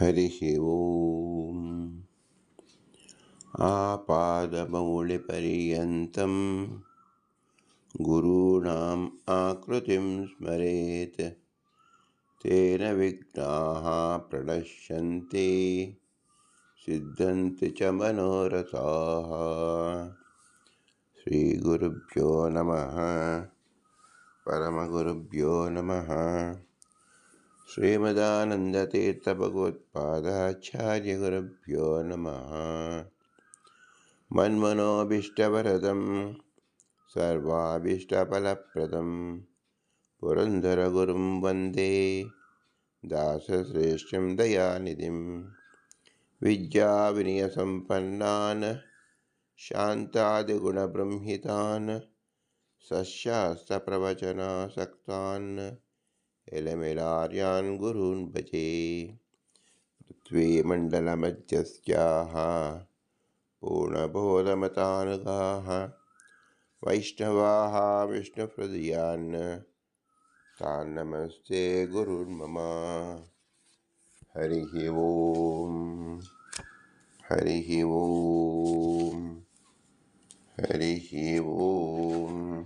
हरिः ॐ आपादमौलिपर्यन्तं गुरूणाम् आकृतिं स्मरेत्। तेन विघ्नाः प्रणश्यन्ति सिद्धन्ति च मनोरथाः। श्रीगुरुभ्यो नमः। परमगुरुभ्यो नमः श्रीमदानन्दतीर्थभगवत्पादाचार्यगुरुभ्यो नमः। मन्मनोभीष्टवरदं सर्वाभीष्टफलप्रदं पुरन्दरगुरुं वन्दे दासश्रेष्ठं दयानिधिं विद्याविनयसम्पन्नान् शान्तादिगुणबृंहितान् सशास्त्रप्रवचनासक्तान् एलमेलार्यान् गुरून् भजे। पृथ्वीमण्डलमध्यस्याः पूर्णबोधमतानुगाः। वैष्णवाः विष्णुहृदयान् तान् नमस्ते गुरुर्मम हरिः ॐ हरिः ॐ हरिः ॐ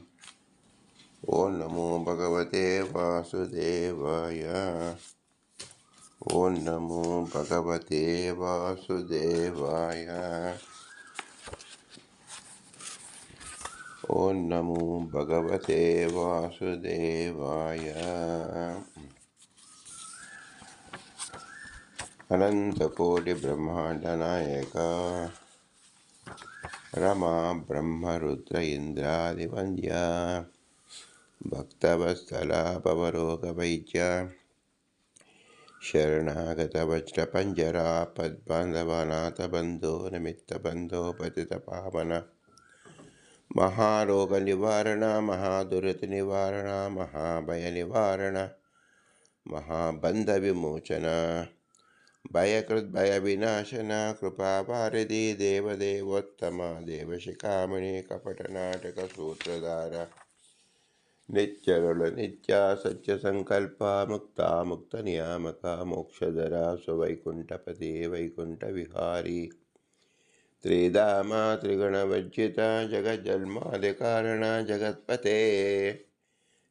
ॐ नमो भगवते वासुदेवाय। ॐ नमो भगवते वासुदेवाय। ॐ नमो भगवते वासुदेवाय। अनन्तकोटिब्रह्माण्डनायक रमा ब्रह्मरुद्र इन्द्रादिवन्द्या भक्तवत्सला पवरोगवैद्य शरणागतवज्रपञ्जरा पद्बान्धवनाथबन्धो निमित्तबन्धो पतितपावन महारोगनिवारण महादुरितनिवारण महाभयनिवारण महाबन्धविमोचन भयकृद्भयविनाशन कृपावारिधि देवदेवोत्तम देवशिखामणि कपटनाटकसूत्रधार नित्यरुल नित्या सत्यसङ्कल्पा मुक्ता मुक्तनियामका मोक्षधरा स्वैकुण्ठपते वैकुण्ठविहारी। त्रिदामा त्रिगुणवर्जिता जगज्जन्मादिकारणा जगत्पते।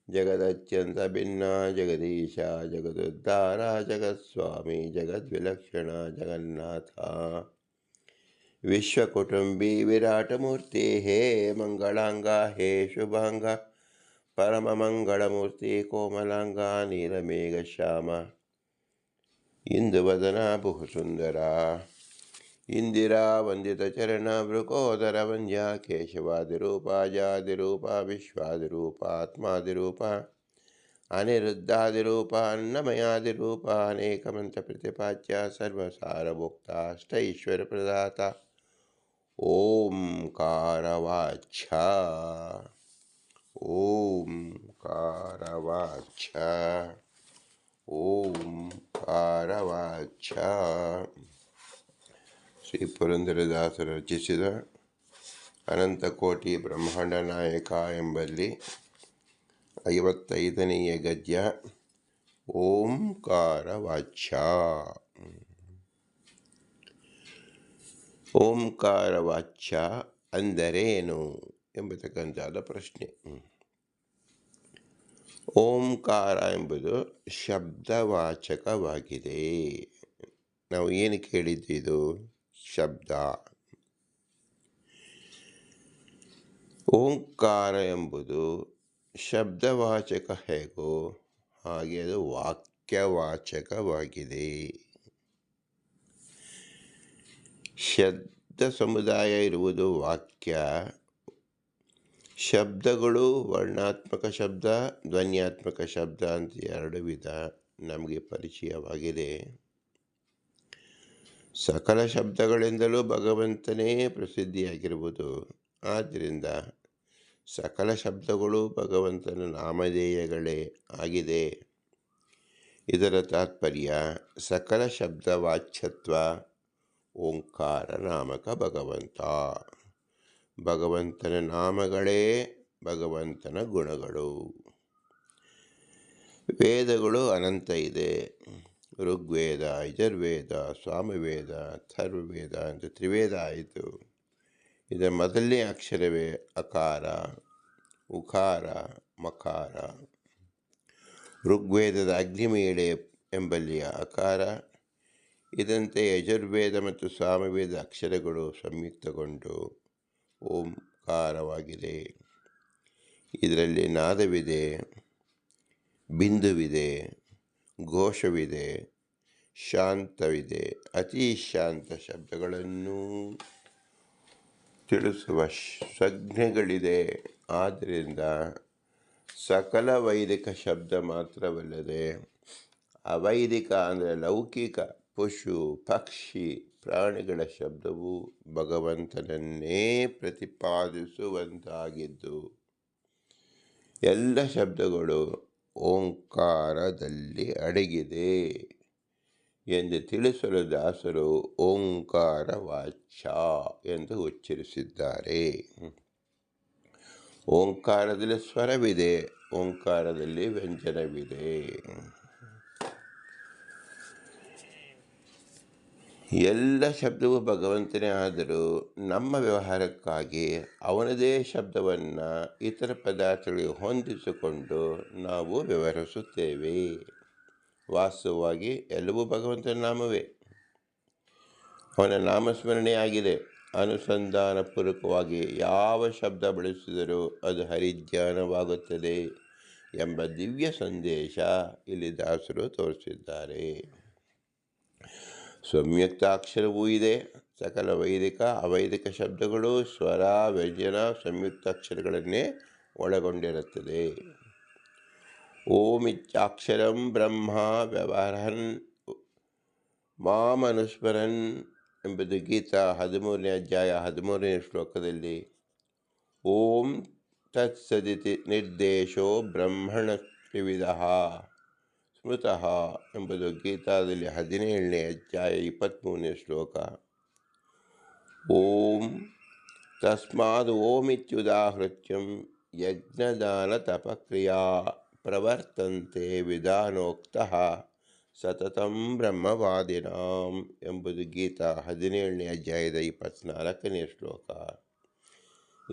जगदत्यन्तभिन्ना जगदीशा जगदुद्धारा जगत्स्वामी जगद्विलक्षण जगन्नाथ। विश्वकुटुम्बी विराटमूर्ति हे मंगलांगा हे शुभाङ्गा परममङ्गलमूर्ति कोमलाङ्गानीलमेघश्याम इन्दुवदना बहुसुन्दरा। इन्दिरा वन्दितचरणवृकोदरवन्द्या केशवादिरूपा, जादिरूपा विश्वादिरूपात्मादिरूपा अनिरुद्धादिरूपा, अन्नमयादिरूपा अनेकमन्त्रप्रतिपाच्य सर्वसारभोक्ता अष्टैश्वरप्रदाता ॐ कारवाच्छा ಕೇಶವಾದಿರೂಪ ಕಾರವಾಚ ಓಂ ಕಾರವಾಚ ಶ್ರೀ ಪುರಂದರದಾಸರು ರಚಿಸಿದ ಅನಂತಕೋಟಿ ಬ್ರಹ್ಮಾಂಡ ನಾಯಕ ಎಂಬಲ್ಲಿ ಐವತ್ತೈದನೆಯ ಗದ್ಯ ಓಂಕಾರವಾಚ್ಛ ಓಂಕಾರವಾಚ್ಯ ಅಂದರೇನು ಎಂಬತಕ್ಕಂಥಾದ ಪ್ರಶ್ನೆ. ಓಂಕಾರ ಎಂಬುದು ಶಬ್ದವಾಚಕವಾಗಿದೆ. ನಾವು ಏನು ಕೇಳಿದ್ದು ಇದು? ಶಬ್ದ. ಓಂಕಾರ ಎಂಬುದು ಶಬ್ದವಾಚಕ ಹೇಗೋ ಹಾಗೆ ಅದು ವಾಕ್ಯವಾಚಕವಾಗಿದೆ. ಶಬ್ದ ಸಮುದಾಯ ಇರುವುದು ವಾಕ್ಯ. ಶಬ್ದಗಳು ವರ್ಣಾತ್ಮಕ ಶಬ್ದ, ಧ್ವನ್ಯಾತ್ಮಕ ಶಬ್ದ ಅಂತ ಎರಡು ವಿಧ ನಮಗೆ ಪರಿಚಯವಾಗಿದೆ. ಸಕಲ ಶಬ್ದಗಳಿಂದಲೂ ಭಗವಂತನೇ ಪ್ರಸಿದ್ಧಿಯಾಗಿರುವುದು. ಆದ್ದರಿಂದ ಸಕಲ ಶಬ್ದಗಳು ಭಗವಂತನ ನಾಮಧೇಯಗಳೇ ಆಗಿದೆ. ಇದರ ತಾತ್ಪರ್ಯ ಸಕಲ ಶಬ್ದ ವಾಚ್ಯತ್ವ ಓಂಕಾರ ನಾಮಕ ಭಗವಂತ. ಭಗವಂತನ ನಾಮಗಳೇ ಭಗವಂತನ ಗುಣಗಳು. ವೇದಗಳು ಅನಂತ ಇದೆ. ಋಗ್ವೇದ, ಯಜುರ್ವೇದ, ಸ್ವಾಮವೇದ ಅಥರ್ವವೇದ ಅಂತ ತ್ರಿವೇದ ಆಯಿತು. ಇದರ ಮೊದಲನೇ ಅಕ್ಷರವೇ ಅಕಾರ ಉಕಾರ ಮಕಾರ. ಋಗ್ವೇದದ ಅಗ್ನಿಮೇಳೆ ಎಂಬಲ್ಲಿಯ ಅಕಾರ. ಇದಂತೆ ಯಜುರ್ವೇದ ಮತ್ತು ಸಾಮವೇದ ಅಕ್ಷರಗಳು ಸಂಯುಕ್ತಗೊಂಡು ಓಂಕಾರವಾಗಿದೆ. ಇದರಲ್ಲಿ ನಾದವಿದೆ, ಬಿಂದುವಿದೆ, ಘೋಷವಿದೆ, ಶಾಂತವಿದೆ, ಅತಿ ಶಾಂತ ಶಬ್ದಗಳನ್ನು ತಿಳಿಸುವ ಸಂಜ್ಞೆಗಳಿದೆ ಆದ್ದರಿಂದ ಸಕಲ ವೈದಿಕ ಶಬ್ದ ಮಾತ್ರವಲ್ಲದೆ ಅವೈದಿಕ ಅಂದರೆ ಲೌಕಿಕ ಪಶು, ಪಕ್ಷಿ ಪ್ರಾಣಿಗಳ ಶಬ್ದವು ಭಗವಂತನನ್ನೇ ಪ್ರತಿಪಾದಿಸುವಂತಾಗಿದ್ದು, ಎಲ್ಲ ಶಬ್ದಗಳು ಓಂಕಾರದಲ್ಲಿ ಅಡಗಿದೆ ಎಂದು ತಿಳಿಸಲು ದಾಸರು ಓಂಕಾರ ವಾಚ್ಯ ಎಂದು ಉಚ್ಚರಿಸಿದ್ದಾರೆ. ಓಂಕಾರದಲ್ಲಿ ಸ್ವರವಿದೆ, ಓಂಕಾರದಲ್ಲಿ ವ್ಯಂಜನವಿದೆ. ಎಲ್ಲ ಶಬ್ದವೂ ಭಗವಂತನೇ, ಆದರೂ ನಮ್ಮ ವ್ಯವಹಾರಕ್ಕಾಗಿ ಅವನದೇ ಶಬ್ದವನ್ನು ಇತರ ಪದಾರ್ಥಗಳಿಗೆ ಹೊಂದಿಸಿಕೊಂಡು ನಾವು ವ್ಯವಹರಿಸುತ್ತೇವೆ. ವಾಸ್ತವವಾಗಿ ಎಲ್ಲವೂ ಭಗವಂತನ ನಾಮವೇ. ಅವನ ನಾಮಸ್ಮರಣೆಯಾಗಿದೆ ಅನುಸಂಧಾನಪೂರ್ವಕವಾಗಿ ಯಾವ ಶಬ್ದ ಬಳಸಿದರೂ ಅದು ಹರಿಜ್ಞಾನವಾಗುತ್ತದೆ ಎಂಬ ದಿವ್ಯ ಸಂದೇಶ ಇಲ್ಲಿ ದಾಸರು ತೋರಿಸಿದ್ದಾರೆ. ಸಂಯುಕ್ತಾಕ್ಷರವೂ ಇದೆ. ಸಕಲ ವೈದಿಕ, ಅವೈದಿಕ ಶಬ್ದಗಳು ಸ್ವರ, ವ್ಯಂಜನ, ಸಂಯುಕ್ತಾಕ್ಷರಗಳನ್ನೇ ಒಳಗೊಂಡಿರುತ್ತದೆ. ಓಂ ಇತ್ಯಾಕ್ಷರಂ ಬ್ರಹ್ಮ ವ್ಯವಹರನ್, ಮಾಮನುಸ್ಮರನ್ ಎಂಬುದು ಗೀತಾ ಹದಿಮೂರನೇ ಅಧ್ಯಾಯ ಹದಿಮೂರನೇ ಶ್ಲೋಕದಲ್ಲಿ. ಓಂ ತತ್ಸದಿತಿ ನಿರ್ದೇಶೋ ಬ್ರಹ್ಮಣ ತ್ರಿವಿಧ. ಸ್ಮೃತಃ ಎಂಬುದು ಗೀತಾದಲ್ಲಿ ಹದಿನೇಳನೇ ಅಧ್ಯಾಯ ಇಪ್ಪತ್ತ್ಮೂರನೇ ಶ್ಲೋಕ. ಓಂ ತಸ್ಮಾದ್ ಓಮಿತ್ಯುದಾಹೃತ್ಯಂ ಯಜ್ಞದಾನ ತಪಕ್ರಿಯಾ ಪ್ರವರ್ತಂತೆ ವಿಧಾನೋಕ್ತಃ ಸತತಂ ಬ್ರಹ್ಮವಾದಿನಾಂ ಎಂಬುದು ಗೀತಾ ಹದಿನೇಳನೇ ಅಧ್ಯಾಯದ ಇಪ್ಪತ್ತ್ನಾಲ್ಕನೇ ಶ್ಲೋಕ.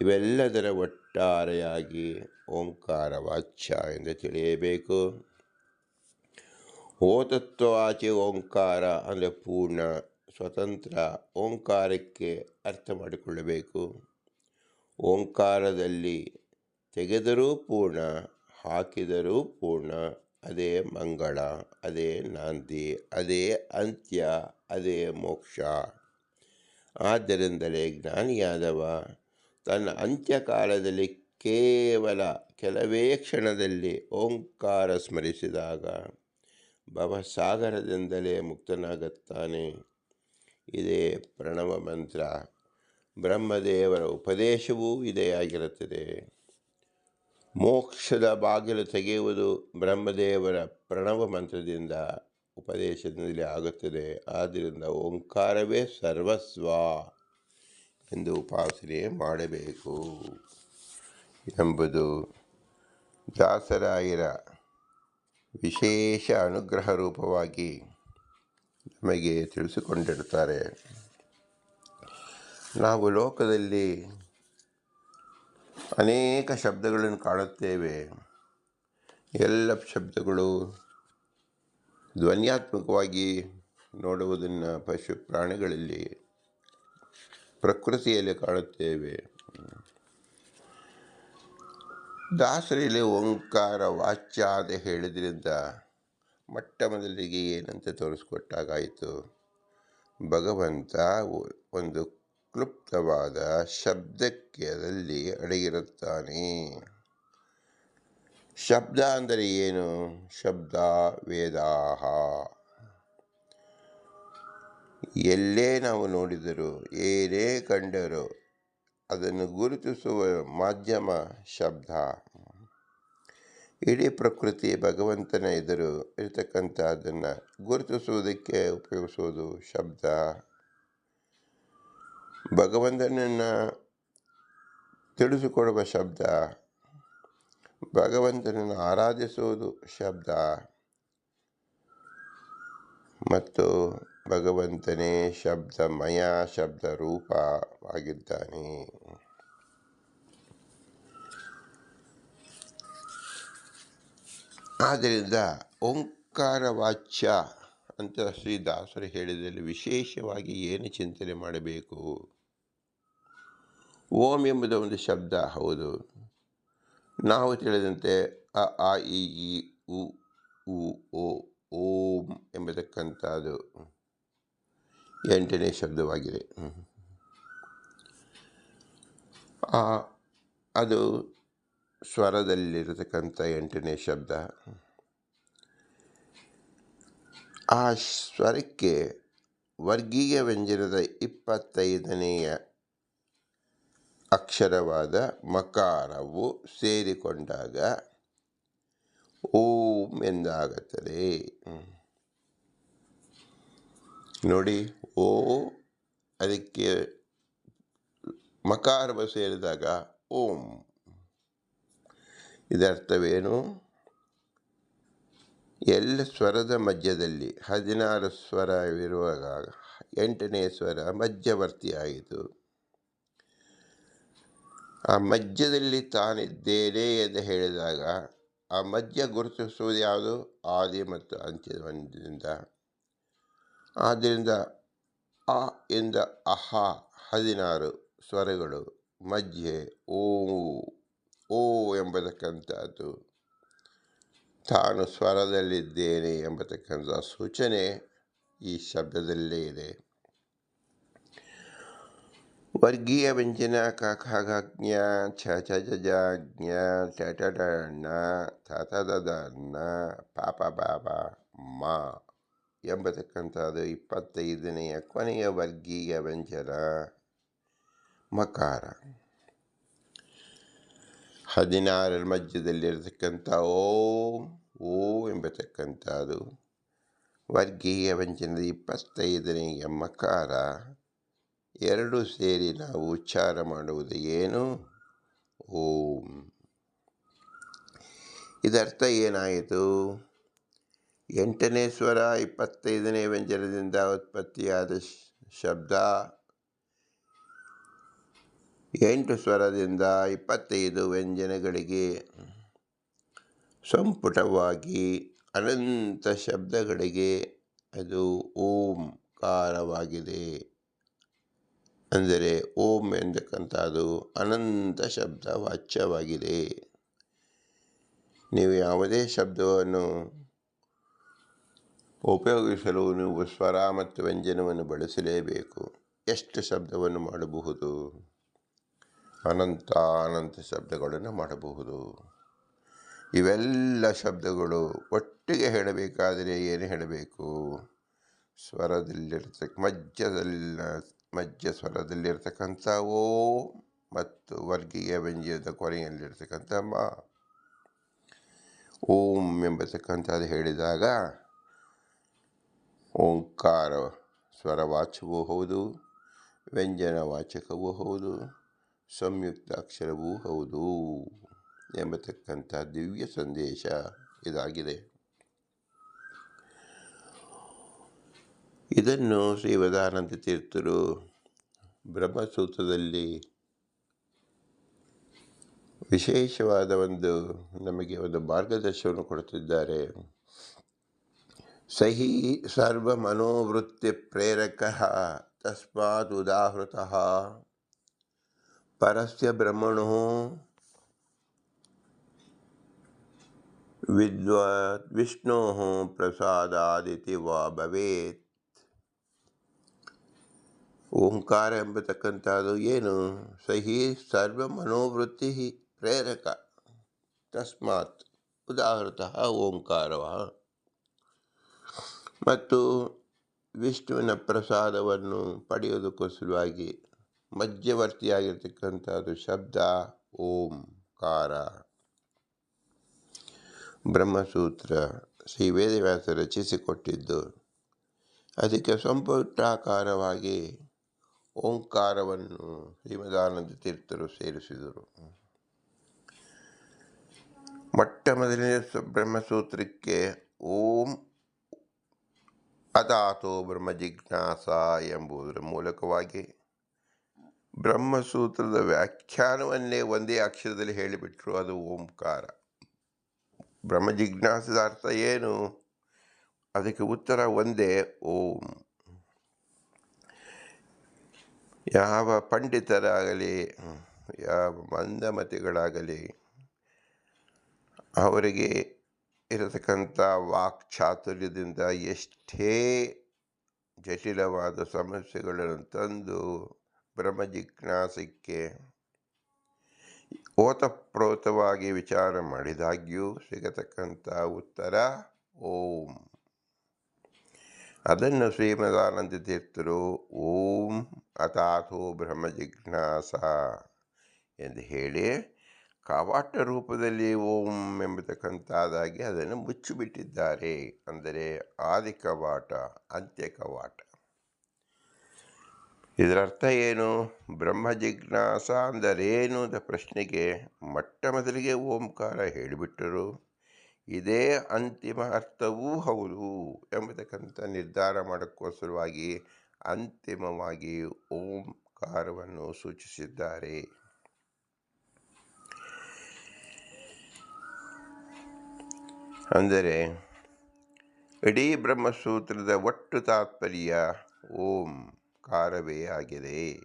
ಇವೆಲ್ಲದರ ಒಟ್ಟಾರೆಯಾಗಿ ಓಂಕಾರ ವಾಚ್ಯ ಎಂದು ತಿಳಿಯಬೇಕು. ಓತತ್ವಾಚಿ ಓಂಕಾರ ಅಂದರೆ ಪೂರ್ಣ ಸ್ವತಂತ್ರ ಓಂಕಾರಕ್ಕೆ ಅರ್ಥ ಮಾಡಿಕೊಳ್ಳಬೇಕು ಓಂಕಾರದಲ್ಲಿ ತೆಗೆದರೂ ಪೂರ್ಣ ಹಾಕಿದರೂ ಪೂರ್ಣ ಅದೇ ಮಂಗಳ ಅದೇ ನಾಂದಿ ಅದೇ ಅಂತ್ಯ ಅದೇ ಮೋಕ್ಷ ಆದ್ದರಿಂದಲೇ ಜ್ಞಾನಿಯಾದವ ತನ್ನ ಅಂತ್ಯಕಾಲದಲ್ಲಿ ಕೇವಲ ಕೆಲವೇ ಕ್ಷಣದಲ್ಲಿ ಓಂಕಾರ ಸ್ಮರಿಸಿದಾಗ ಭವಸಾಗರದಿಂದಲೇ ಮುಕ್ತನಾಗುತ್ತಾನೆ. ಇದೇ ಪ್ರಣವ ಮಂತ್ರ. ಬ್ರಹ್ಮದೇವರ ಉಪದೇಶವೂ ಇದೇ ಆಗಿರುತ್ತದೆ ಮೋಕ್ಷದ ಬಾಗಿಲು ತೆಗೆಯುವುದು ಬ್ರಹ್ಮದೇವರ ಪ್ರಣವ ಮಂತ್ರದಿಂದ ಉಪದೇಶದಿಂದಲೇ ಆಗುತ್ತದೆ. ಆದ್ದರಿಂದ ಓಂಕಾರವೇ ಸರ್ವಸ್ವ ಎಂದು ಉಪಾಸನೆ ಮಾಡಬೇಕು ಎಂಬುದು ದಾಸರಾಯರ ವಿಶೇಷ ಅನುಗ್ರಹ ರೂಪವಾಗಿ ನಮಗೆ ತಿಳಿಸಿಕೊಂಡಿರುತ್ತಾರೆ. ನಾವು ಲೋಕದಲ್ಲಿ ಅನೇಕ ಶಬ್ದಗಳನ್ನು ಕಾಣುತ್ತೇವೆ. ಎಲ್ಲ ಶಬ್ದಗಳು ಧ್ವನ್ಯಾತ್ಮಕವಾಗಿ ನೋಡುವುದನ್ನು ಪಶು ಪ್ರಾಣಿಗಳಲ್ಲಿ ಪ್ರಕೃತಿಯಲ್ಲಿ ಕಾಣುತ್ತೇವೆ. ದಾಸರಲ್ಲಿ ಓಂಕಾರ ವಾಚ್ಯ ಅಂತ ಹೇಳಿದ್ರಿಂದ ಮೊಟ್ಟ ಮೊದಲಿಗೆ ಏನಂತ ತೋರಿಸ್ಕೊಟ್ಟಾಗಾಯಿತು. ಭಗವಂತ ಒಂದು ಕ್ಲುಪ್ತವಾದ ಶಬ್ದಕ್ಕೆ ಅದರಲ್ಲಿ ಅಡಗಿರುತ್ತಾನೆ. ಶಬ್ದ ಅಂದರೆ ಏನು? ಶಬ್ದ ವೇದಾಹ. ಎಲ್ಲೇ ನಾವು ನೋಡಿದರೂ, ಏನೇ ಕಂಡರೂ ಅದನ್ನು ಗುರುತಿಸುವ ಮಾಧ್ಯಮ ಶಬ್ದ. ಇಡೀ ಪ್ರಕೃತಿ ಭಗವಂತನ ಎದುರು ಇರತಕ್ಕಂಥ ಅದನ್ನು ಗುರುತಿಸುವುದಕ್ಕೆ ಉಪಯೋಗಿಸುವುದು ಶಬ್ದ. ಭಗವಂತನನ್ನು ತಿಳಿಸಿಕೊಡುವ ಶಬ್ದ. ಭಗವಂತನನ್ನು ಆರಾಧಿಸುವುದು ಶಬ್ದ. ಮತ್ತು ಭಗವಂತನೇ ಶಬ್ದಮಯ ಶಬ್ದ ರೂಪವಾಗಿದ್ದಾನೆ ಆದ್ದರಿಂದ ಓಂಕಾರ ವಾಚ್ಯ ಅಂತ ಶ್ರೀದಾಸರು ಹೇಳಿದಲ್ಲಿ ವಿಶೇಷವಾಗಿ ಏನು ಚಿಂತನೆ ಮಾಡಬೇಕು? ಓಂ ಎಂಬುದ ಒಂದು ಶಬ್ದ, ಹೌದು. ನಾವು ತಿಳಿದಂತೆ ಅ, ಆ, ಇ ಇ, ಉ ಉ, ಓ, ಓಂ ಎಂಬತಕ್ಕಂಥದ್ದು ಎಂಟನೇ ಶಬ್ದವಾಗಿದೆ. ಆ, ಅದು ಸ್ವರದಲ್ಲಿರತಕ್ಕಂಥ ಎಂಟನೇ ಶಬ್ದ. ಆ ಸ್ವರಕ್ಕೆ ವರ್ಗೀಯ ವ್ಯಂಜನದ ಇಪ್ಪತ್ತೈದನೆಯ ಅಕ್ಷರವಾದ ಮಕಾರವು ಸೇರಿಕೊಂಡಾಗ ಓಂ ಎಂದಾಗುತ್ತದೆ. ನೋಡಿ, ಓ, ಅದಕ್ಕೆ ಮಕಾರವ ಸೇರಿದಾಗ ಓಂ. ಇದರ್ಥವೇನು? ಎಲ್ಲ ಸ್ವರದ ಮಧ್ಯದಲ್ಲಿ ಹದಿನಾರು ಸ್ವರವಿರುವಾಗ ಎಂಟನೇ ಸ್ವರ ಮಧ್ಯವರ್ತಿಯಾಯಿತು. ಆ ಮಧ್ಯದಲ್ಲಿ ತಾನಿದ್ದೇನೆ ಎಂದು ಹೇಳಿದಾಗ ಆ ಮಧ್ಯ ಗುರುತಿಸುವುದು ಯಾವುದು? ಆದಿ ಮತ್ತು ಅಂತ್ಯದಿಂದ ಆದ್ದರಿಂದ ಆ ಎಂದ ಅಹ ಹದಿನಾರು ಸ್ವರಗಳು ಮಧ್ಯೆ ಓ ಓ ಎಂಬತಕ್ಕಂಥದ್ದು ತಾನು ಸ್ವರದಲ್ಲಿದ್ದೇನೆ ಎಂಬತಕ್ಕಂಥ ಸೂಚನೆ ಈ ಶಬ್ದದಲ್ಲೇ ಇದೆ. ವರ್ಗೀಯ ವ್ಯಂಜನ ಕಖಜ್ಞ ಛ ಛ ಜ ಜ್ಞ ಟ ಟ ಟ ಣ ಥ ಥ ದ ದ ಪ ಪ ಬ ಮ ಎಂಬತಕ್ಕಂಥದ್ದು ಇಪ್ಪತ್ತೈದನೆಯ ಕೊನೆಯ ವರ್ಗೀಯ ವ್ಯಂಜನ ಮಕಾರ. ಹದಿನಾರರ ಮಧ್ಯದಲ್ಲಿರತಕ್ಕಂಥ ಓಂ, ಓ ಎಂಬತಕ್ಕಂಥದ್ದು ವರ್ಗೀಯ ವ್ಯಂಜನದ ಇಪ್ಪತ್ತೈದನೆಯ ಮಕಾರ. ಎರಡು ಸೇರಿ ನಾವು ಉಚ್ಚಾರ ಮಾಡುವುದು ಏನು? ಓಂ. ಇದರ್ಥ ಏನಾಯಿತು? ಎಂಟನೇ ಸ್ವರ ಇಪ್ಪತ್ತೈದನೇ ವ್ಯಂಜನದಿಂದ ಉತ್ಪತ್ತಿಯಾದ ಶಬ್ದ. ಎಂಟು ಸ್ವರದಿಂದ ಇಪ್ಪತ್ತೈದು ವ್ಯಂಜನಗಳಿಗೆ ಸಂಪುಟವಾಗಿ ಅನಂತ ಶಬ್ದಗಳಿಗೆ ಅದು ಓಂಕಾರವಾಗಿದೆ. ಅಂದರೆ ಓಂ ಎಂದಕ್ಕಂಥದ್ದು ಅನಂತ ಶಬ್ದ ವಾಚ್ಯವಾಗಿದೆ. ನೀವು ಯಾವುದೇ ಶಬ್ದವನ್ನು ಉಪಯೋಗಿಸಲು ನೀವು ಸ್ವರ ಮತ್ತು ವ್ಯಂಜನವನ್ನು ಬಳಸಲೇಬೇಕು. ಎಷ್ಟು ಶಬ್ದವನ್ನು ಮಾಡಬಹುದು? ಅನಂತ ಅನಂತ ಶಬ್ದಗಳನ್ನು ಮಾಡಬಹುದು. ಇವೆಲ್ಲ ಶಬ್ದಗಳು ಒಟ್ಟಿಗೆ ಹೇಳಬೇಕಾದರೆ ಏನು ಹೇಳಬೇಕು? ಸ್ವರದಲ್ಲಿರ್ತಕ್ಕ ಮಜ್ಜದಲ್ಲಿನ ಮಜ್ಜ ಸ್ವರದಲ್ಲಿರ್ತಕ್ಕಂಥ ಓ ಮತ್ತು ವರ್ಗೀಯ ವ್ಯಂಜನದ ಕೊನೆಯಲ್ಲಿರ್ತಕ್ಕಂಥ ಮಾ. ಓಂ ಎಂಬತಕ್ಕಂಥದ್ದು ಹೇಳಿದಾಗ ಓಂಕಾರ ಸ್ವರವಾಚವೂ ಹೌದು, ವ್ಯಂಜನ ವಾಚಕವೂ ಹೌದು, ಸಂಯುಕ್ತ ಅಕ್ಷರವೂ ಹೌದು ಎಂಬತಕ್ಕಂಥ ದಿವ್ಯ ಸಂದೇಶ ಇದಾಗಿದೆ. ಇದನ್ನು ಶ್ರೀವದಾನಂದ ತೀರ್ಥರು ಬ್ರಹ್ಮಸೂತ್ರದಲ್ಲಿ ವಿಶೇಷವಾದ ಒಂದು ನಮಗೆ ಒಂದು ಮಾರ್ಗದರ್ಶನವನ್ನು ಕೊಡುತ್ತಿದ್ದಾರೆ. ಸಹಿ ಸರ್ವ ಮನೋವೃತ್ತಿ ಪ್ರೇರಕ ತಸ್ಮಾತ್ ಉದಾಹೃತ ಪರಸ್ಯ ಬ್ರಹ್ಮಣೋ ವಿದ್ವಾ ವಿಷ್ಣೋ ಪ್ರಸಾದಾದಿತಿ ವಾ ಭವೇತ್ ಓಂಕಾರ ಎಂಬತಕ್ಕಂಥದ್ದು ಏನು ಸಹಿ ಸರ್ವ ಮನೋವೃತ್ತಿ ಪ್ರೇರಕ ತಸ್ಮಾತ್ ಉದಾಹೃತ ಓಂಕಾರವ ಮತ್ತು ವಿಷ್ಣುವಿನ ಪ್ರಸಾದವನ್ನು ಪಡೆಯೋದಕ್ಕೋಸ್ಕರವಾಗಿ ಮಧ್ಯವರ್ತಿಯಾಗಿರ್ತಕ್ಕಂಥದ್ದು ಶಬ್ದ ಓಂಕಾರ ಬ್ರಹ್ಮಸೂತ್ರ ಶ್ರೀ ವೇದವ್ಯಾಸ ರಚಿಸಿಕೊಟ್ಟಿದ್ದು. ಅದಕ್ಕೆ ಸಂಪುಟಾಕಾರವಾಗಿ ಓಂಕಾರವನ್ನು ಶ್ರೀಮದಾನಂದ ತೀರ್ಥರು ಸೇರಿಸಿದರು. ಮೊಟ್ಟ ಮೊದಲನೇ ಬ್ರಹ್ಮಸೂತ್ರಕ್ಕೆ ಓಂ ಅಥಾತೋ ಬ್ರಹ್ಮ ಜಿಜ್ಞಾಸ ಎಂಬುದರ ಮೂಲಕವಾಗಿ ಬ್ರಹ್ಮಸೂತ್ರದ ವ್ಯಾಖ್ಯಾನವನ್ನೇ ಒಂದೇ ಅಕ್ಷರದಲ್ಲಿ ಹೇಳಿಬಿಟ್ರು, ಅದು ಓಂಕಾರ. ಬ್ರಹ್ಮ ಜಿಜ್ಞಾಸದ ಅರ್ಥ ಏನು? ಅದಕ್ಕೆ ಉತ್ತರ ಒಂದೇ, ಓಂ. ಯಾವ ಪಂಡಿತರಾಗಲಿ, ಯಾವ ಮಂದಮತಿಗಳಾಗಲಿ, ಅವರಿಗೆ ಇರತಕ್ಕಂಥ ವಾಕ್ಚಾತುರ್ಯದಿಂದ ಎಷ್ಟೇ ಜಟಿಲವಾದ ಸಮಸ್ಯೆಗಳನ್ನು ತಂದು ಬ್ರಹ್ಮ ಜಿಜ್ಞಾಸಕ್ಕೆ ಓತಪ್ರೋತವಾಗಿ ವಿಚಾರ ಮಾಡಿದಾಗ್ಯೂ ಸಿಗತಕ್ಕಂಥ ಉತ್ತರ ಓಂ. ಅದನ್ನು ಶ್ರೀಮದಾನಂದ ತೀರ್ಥರು ಓಂ ಅಥಾಥೋ ಬ್ರಹ್ಮ ಜಿಜ್ಞಾಸ ಎಂದು ಹೇಳಿ ಕವಾಟ ರೂಪದಲ್ಲಿ ಓಂ ಎಂಬತಕ್ಕಂಥದ್ದಾಗಿ ಅದನ್ನು ಮುಚ್ಚಿಬಿಟ್ಟಿದ್ದಾರೆ. ಅಂದರೆ ಆದಿ ಕವಾಟ, ಅಂತ್ಯ ಕವಾಟ. ಇದರ ಅರ್ಥ ಏನು? ಬ್ರಹ್ಮ ಜಿಜ್ಞಾಸ ಅಂದರೇನು ಅಂತ ಪ್ರಶ್ನೆಗೆ ಮೊಟ್ಟ ಮೊದಲಿಗೆ ಓಂಕಾರ ಹೇಳಿಬಿಟ್ಟರು. ಇದೇ ಅಂತಿಮ ಅರ್ಥವೂ ಹೌದು ಎಂಬತಕ್ಕಂಥ ನಿರ್ಧಾರ ಮಾಡೋಕ್ಕೋಸ್ಕರವಾಗಿ ಅಂತಿಮವಾಗಿ ಓಂಕಾರವನ್ನು ಸೂಚಿಸಿದ್ದಾರೆ. ಅಂದರೆ ಇಡೀ ಬ್ರಹ್ಮಸೂತ್ರದ ಒಟ್ಟು ತಾತ್ಪರ್ಯ ಓಂ ಕಾರವೇ ಆಗಿದೆ.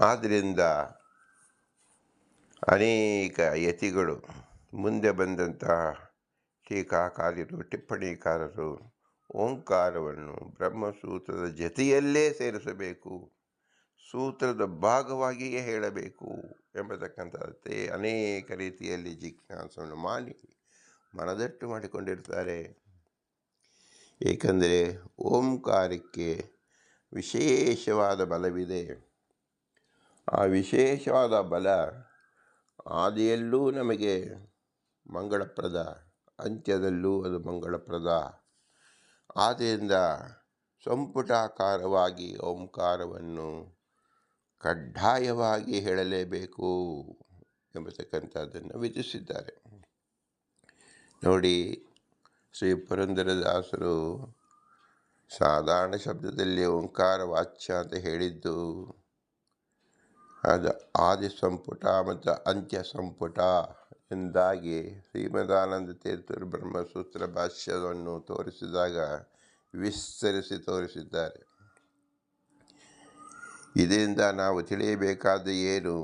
ಆದ್ದರಿಂದ ಅನೇಕ ಯತಿಗಳು ಮುಂದೆ ಬಂದಂತಹ ಟೀಕಾಕಾರರು, ಟಿಪ್ಪಣಿಕಾರರು ಓಂಕಾರವನ್ನು ಬ್ರಹ್ಮಸೂತ್ರದ ಜೊತೆಯಲ್ಲೇ ಸೇರಿಸಬೇಕು, ಸೂತ್ರದ ಭಾಗವಾಗಿಯೇ ಹೇಳಬೇಕು ಎಂಬತಕ್ಕಂಥ ಅನೇಕ ರೀತಿಯಲ್ಲಿ ಜಿಜ್ಞಾಸವನ್ನು ಮಾಡಿ ಮನದಟ್ಟು ಮಾಡಿಕೊಂಡಿರ್ತಾರೆ. ಏಕೆಂದರೆ ಓಂಕಾರಕ್ಕೆ ವಿಶೇಷವಾದ ಬಲವಿದೆ. ಆ ವಿಶೇಷವಾದ ಬಲ ಆದಿಯಲ್ಲೂ ನಮಗೆ ಮಂಗಳಪ್ರದ, ಅಂತ್ಯದಲ್ಲೂ ಅದು ಮಂಗಳಪ್ರದ. ಆದ್ದರಿಂದ ಸಂಪುಟಾಕಾರವಾಗಿ ಓಂಕಾರವನ್ನು ಕಡ್ಡಾಯವಾಗಿ ಹೇಳಲೇಬೇಕು ಎಂಬತಕ್ಕಂಥದ್ದನ್ನು ವಿಧಿಸಿದ್ದಾರೆ. ನೋಡಿ ಶ್ರೀ ಪುರಂದರದಾಸರು ಸಾಧಾರಣ ಶಬ್ದದಲ್ಲಿ ಓಂಕಾರ ವಾಚ್ಯ ಅಂತ ಹೇಳಿದ್ದು, ಅದು ಆದಿ ಸಂಪುಟ ಮತ್ತು ಅಂತ್ಯ ಸಂಪುಟ ಎಂದಾಗಿ ಶ್ರೀಮದಾನಂದ ತೀರ್ಥರು ಬ್ರಹ್ಮಸೂತ್ರ ಭಾಷ್ಯವನ್ನು ತೋರಿಸಿದಾಗ ವಿಸ್ತರಿಸಿ ತೋರಿಸಿದ್ದಾರೆ. ಇದರಿಂದ ನಾವು ತಿಳಿಯಬೇಕಾದ ಏನು?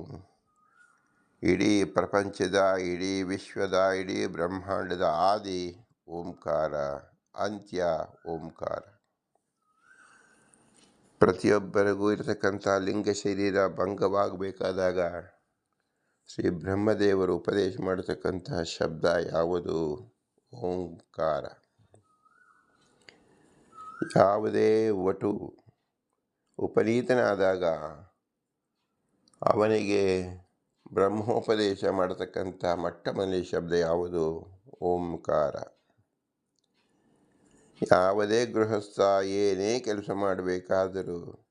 ಇಡೀ ಪ್ರಪಂಚದ, ಇಡೀ ವಿಶ್ವದ, ಇಡೀ ಬ್ರಹ್ಮಾಂಡದ ಆದಿ ಓಂಕಾರ, ಅಂತ್ಯ ಓಂಕಾರ. ಪ್ರತಿಯೊಬ್ಬರಿಗೂ ಇರತಕ್ಕಂಥ ಲಿಂಗ ಶರೀರ ಭಂಗವಾಗಬೇಕಾದಾಗ ಶ್ರೀ ಬ್ರಹ್ಮದೇವರು ಉಪದೇಶ ಮಾಡತಕ್ಕಂತಹ ಶಬ್ದ ಯಾವುದು? ಓಂಕಾರ. ಯಾವುದೇ ವಟು ಉಪನೀತನಾದಾಗ ಅವನಿಗೆ ಬ್ರಹ್ಮೋಪದೇಶ ಮಾಡತಕ್ಕಂಥ ಮೊಟ್ಟ ಮೊದಲನೇ ಶಬ್ದ ಯಾವುದು? ಓಂಕಾರ. ಯಾವುದೇ ಗೃಹಸ್ಥ ಏನೇ ಕೆಲಸ ಮಾಡಬೇಕಾದರೂ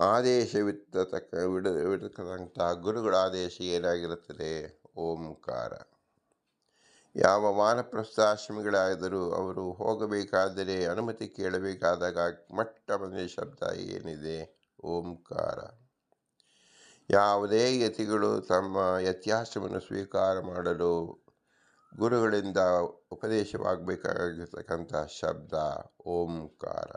ಆದೇಶವಿತ್ತತಕ್ಕ ವಿಡ, ವಿಡತಕ್ಕಂಥ ಗುರುಗಳ ಆದೇಶ ಏನಾಗಿರುತ್ತದೆ? ಓಂಕಾರ. ಯಾವ ವಾನಪ್ರಸ್ಥಾಶ್ರಮಿಗಳಾದರೂ ಅವರು ಹೋಗಬೇಕಾದರೆ ಅನುಮತಿ ಕೇಳಬೇಕಾದಾಗ ಮೊಟ್ಟ ಶಬ್ದ ಏನಿದೆ? ಓಂಕಾರ. ಯಾವುದೇ ಯತಿಗಳು ತಮ್ಮ ಯತಿಹಾಸವನ್ನು ಸ್ವೀಕಾರ ಮಾಡಲು ಗುರುಗಳಿಂದ ಉಪದೇಶವಾಗಬೇಕಾಗಿರ್ತಕ್ಕಂಥ ಶಬ್ದ, ಓಂಕಾರ.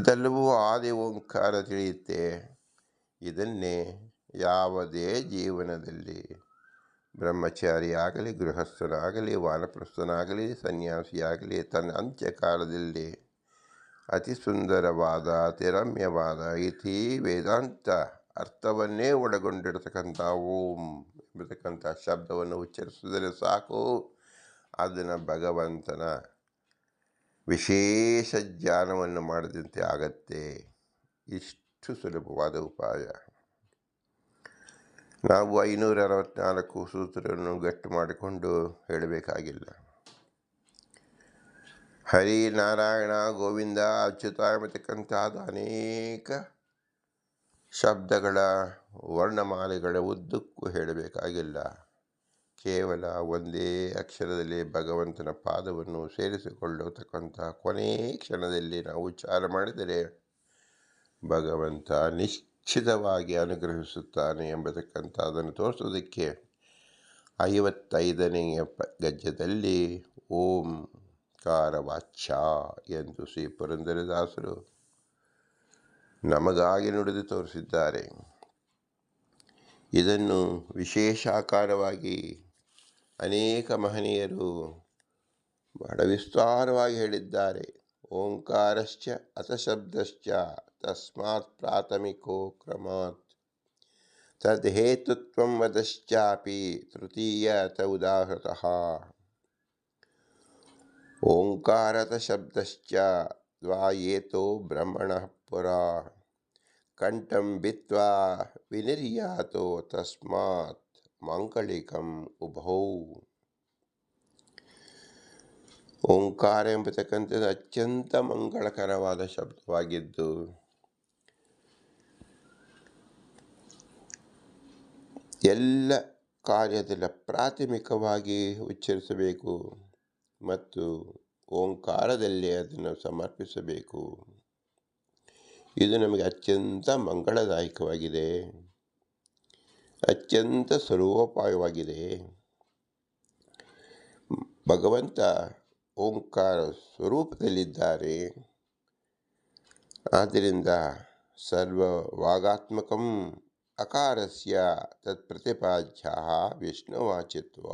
ಇದೆಲ್ಲವೂ ಆದಿ ಓಂಕಾರ ತಿಳಿಯುತ್ತೆ. ಇದನ್ನೇ ಯಾವುದೇ ಜೀವನದಲ್ಲಿ ಬ್ರಹ್ಮಚಾರಿಯಾಗಲಿ, ಗೃಹಸ್ಥನಾಗಲಿ, ವಾನಪ್ರಸ್ಥನಾಗಲಿ, ಸನ್ಯಾಸಿಯಾಗಲಿ, ತನ್ನ ಅಂತ್ಯಕಾಲದಲ್ಲಿ ಅತಿ ಸುಂದರವಾದ ಅತಿರಮ್ಯವಾದ ಇತಿ ವೇದಾಂತ ಅರ್ಥವನ್ನೇ ಒಳಗೊಂಡಿರತಕ್ಕಂಥ ಓಂ ಎಂಬತಕ್ಕಂಥ ಶಬ್ದವನ್ನು ಉಚ್ಚರಿಸಿದರೆ ಸಾಕು. ಅದನ್ನು ಭಗವಂತನ ವಿಶೇಷ ಜ್ಞಾನವನ್ನು ಮಾಡಿದಂತೆ ಆಗತ್ತೆ. ಇಷ್ಟು ಸುಲಭವಾದ ಉಪಾಯ. ನಾವು ಐನೂರ ಅರವತ್ತ್ನಾಲ್ಕು ಸೂತ್ರವನ್ನು ಗಟ್ಟು ಮಾಡಿಕೊಂಡು ಹೇಳಬೇಕಾಗಿಲ್ಲ. ಹರಿ ನಾರಾಯಣ ಗೋವಿಂದ ಅಚ್ಯುತ ಎಂಬತಕ್ಕಂತಹದ್ದು ಅನೇಕ ಶಬ್ದಗಳ ವರ್ಣಮಾಲೆಗಳ ಉದ್ದಕ್ಕೂ ಹೇಳಬೇಕಾಗಿಲ್ಲ. ಕೇವಲ ಒಂದೇ ಅಕ್ಷರದಲ್ಲಿ ಭಗವಂತನ ಪಾದವನ್ನು ಸೇರಿಸಿಕೊಳ್ಳತಕ್ಕಂಥ ಕೊನೆಯ ಕ್ಷಣದಲ್ಲಿ ನಾವು ಉಚ್ಚಾರ ಮಾಡಿದರೆ ಭಗವಂತ ನಿಶ್ಚಿತವಾಗಿ ಅನುಗ್ರಹಿಸುತ್ತಾನೆ ಎಂಬತಕ್ಕಂಥ ಅದನ್ನು ತೋರಿಸೋದಕ್ಕೆ ಐವತ್ತೈದನೆಯ ಪ ಗಜ್ಜದಲ್ಲಿ ಓಂಕಾರ ವಾಚ್ಯ ಎಂದು ಶ್ರೀ ಪುರಂದರದಾಸರು ನಮಗಾಗಿ ನುಡಿದು ತೋರಿಸಿದ್ದಾರೆ. ಇದನ್ನು ವಿಶೇಷಾಕಾರವಾಗಿ ಅನೇಕ ಮಹನೀಯರು ಬಹಳ ವಿಸ್ತಾರವಾಗಿ ಹೇಳಿದ್ದಾರೆ. ಓಂಕಾರಶ್ಚ ಅತಶಬ್ದಶ್ಚ ತಸ್ಮಾತ್ ಪ್ರಾಥಮಿಕೋ ಕ್ರಮಾತ್. ತದ್ಹೇತುತ್ವಂ ವದಶ್ಚಾಪಿ ತೃತೀಯ ತ ಉದಾಹೃತಃ. ಓಂಕಾರತ ಶಬ್ದಶ್ಚ ದ್ವಾಯೇತೋ ಬ್ರಹ್ಮಣಃ ಪುರಾ ಕಂಠಂ ಬಿತ್ವಾ ವಿನಿರ್ಯಾತೋ ತಸ್ಮಾತ್ ಮಾಂಕಳಿಕಂ ಉಭೌ. ಓಂಕಾರ ಎಂಬತಕ್ಕಂಥದ್ದು ಅತ್ಯಂತ ಮಂಗಳಕರವಾದ ಶಬ್ದವಾಗಿದ್ದು, ಎಲ್ಲ ಕಾರ್ಯದಲ್ಲಿ ಪ್ರಾಥಮಿಕವಾಗಿ ಉಚ್ಚರಿಸಬೇಕು ಮತ್ತು ಓಂಕಾರದಲ್ಲಿ ಅದನ್ನು ಸಮರ್ಪಿಸಬೇಕು. ಇದು ನಮಗೆ ಅತ್ಯಂತ ಮಂಗಳದಾಯಕವಾಗಿದೆ. ಅತ್ಯಂತ ಸರ್ವೋಪಾಯವಾಗಿದೆ ಭಗವಂತ ಓಂಕಾರ ಸ್ವರೂಪದಲ್ಲಿದ್ದಾರೆ. ಆದ್ದರಿಂದ ಸರ್ವವಾಗಾತ್ಮಕಂ ಅಕಾರಸ್ಯ ತತ್ಪ್ರತಿಪಾದ್ಯ ವಿಷ್ಣುವಾಚಿತ್ವ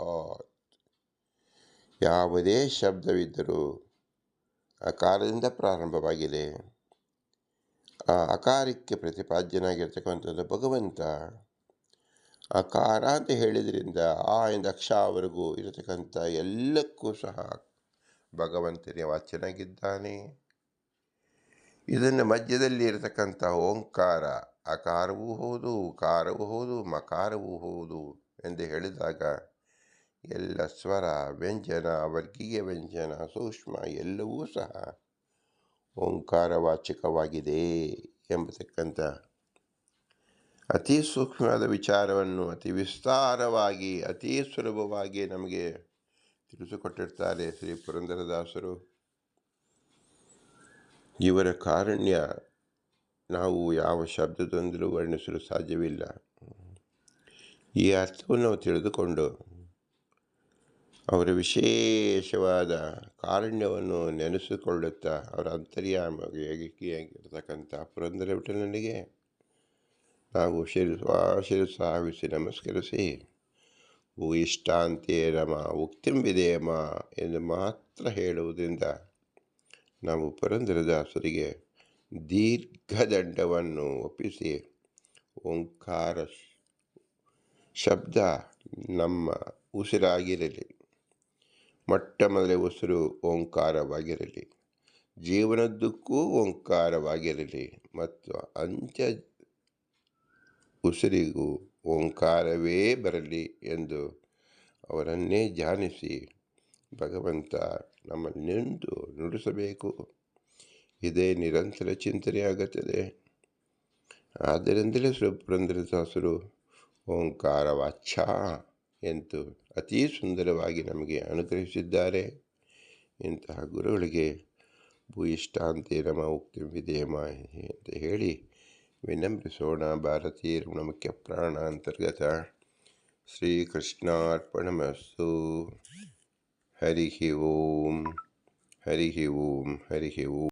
ಯಾವುದೇ ಶಬ್ದವಿದ್ದರೂ ಅಕಾರದಿಂದ ಪ್ರಾರಂಭವಾಗಿದೆ. ಆ ಅಕಾರಕ್ಕೆ ಪ್ರತಿಪಾದ್ಯನಾಗಿರ್ತಕ್ಕಂಥದ್ದು ಭಗವಂತ. ಅಕಾರ ಅಂತ ಹೇಳಿದ್ರಿಂದ ಆ ಇಂದ ಅಕ್ಷವರೆಗೂ ಇರತಕ್ಕಂಥ ಎಲ್ಲಕ್ಕೂ ಸಹ ಭಗವಂತನೇ ವಾಚ್ಯನಾಗಿದ್ದಾನೆ ಇದನ್ನು ಮಧ್ಯದಲ್ಲಿ ಇರತಕ್ಕಂಥ ಓಂಕಾರ, ಅಕಾರವೂ ಹೌದು ಕಾರವೂ ಹೌದು, ಮಕಾರವೂ ಹೌದು ಎಂದು ಹೇಳಿದಾಗ ಎಲ್ಲ ಸ್ವರ, ವ್ಯಂಜನ, ವರ್ಗೀಯ ವ್ಯಂಜನ, ಸೂಕ್ಷ್ಮ ಎಲ್ಲವೂ ಸಹ ಓಂಕಾರವಾಚಕವಾಗಿದೆ ಎಂಬತಕ್ಕಂಥ ಅತಿ ಸೂಕ್ಷ್ಮವಾದ ವಿಚಾರವನ್ನು ಅತಿ ವಿಸ್ತಾರವಾಗಿ, ಅತಿ ಸುಲಭವಾಗಿ ನಮಗೆ ತಿಳಿಸಿಕೊಟ್ಟಿರ್ತಾರೆ ಶ್ರೀ ಪುರಂದರದಾಸರು. ಇವರ ಕಾರಣ್ಯ ನಾವು ಯಾವ ಶಬ್ದದೊಂದಿಗೂ ವರ್ಣಿಸಲು ಸಾಧ್ಯವಿಲ್ಲ. ಈ ಅರ್ಥವನ್ನು ತಿಳಿದುಕೊಂಡು ಅವರ ವಿಶೇಷವಾದ ಕಾರುಣ್ಯವನ್ನು ನೆನೆಸಿಕೊಳ್ಳುತ್ತಾ ಅವರ ಅಂತರ್ಯಾಮಿಯಾಗಿರ್ತಕ್ಕಂಥ ಪುರಂದರ ವಿಠಲನಿಗೆ ನಾವು ಶಿರಸ ಶಿರಸಾವಿಸಿ ನಮಸ್ಕರಿಸಿ ಓ ಇಷ್ಟಾಂತೆ ರಮ, ಉಕ್ತಿಂ ವಿಧೇಯಮ ಎಂದು ಮಾತ್ರ ಹೇಳುವುದರಿಂದ ನಾವು ಪುರಂದರದಾಸರಿಗೆ ದೀರ್ಘದಂಡವನ್ನು ಒಪ್ಪಿಸಿ, ಓಂಕಾರ ಶಬ್ದ ನಮ್ಮ ಉಸಿರಾಗಿರಲಿ. ಮೊಟ್ಟ ಮೊದಲೇ ಉಸಿರು ಓಂಕಾರವಾಗಿರಲಿ. ಜೀವನದ್ದಕ್ಕೂ ಓಂಕಾರವಾಗಿರಲಿ ಮತ್ತು ಅಂತ್ಯ ಉಸಿರಿಗೂ ಓಂಕಾರವೇ ಬರಲಿ ಎಂದು ಅವರನ್ನೇ ಧ್ಯಾನಿಸಿ ಭಗವಂತ ನಮ್ಮ ನಿಂತು ನುಡಿಸಬೇಕು. ಇದೇ ನಿರಂತರ ಚಿಂತನೆಯಾಗುತ್ತದೆ ಆದ್ದರಿಂದಲೇ ಸುಪ್ರಂದ್ರದಾಸರು ಎಂದು ಅತಿ ಸುಂದರವಾಗಿ ನಮಗೆ ಅನುಗ್ರಹಿಸಿದ್ದಾರೆ. ಇಂತಹ ಗುರುಗಳಿಗೆ ಭೂಯಿಷ್ಟಾಂತೆ ನಮ ಉಕ್ತಿ ವಿಧೇಮ ಅಂತ ಹೇಳಿ ವಿನಮ್ರಿಸೋಣ ಭಾರತೀಯ ಮುಖ್ಯ ಪ್ರಾಣ ಅಂತರ್ಗತ ಶ್ರೀಕೃಷ್ಣಾರ್ಪಣಮಸ್ತು ಹರಿ ಓಂ ಹರಿ ಓಂ ಹರಿ ಓಂ.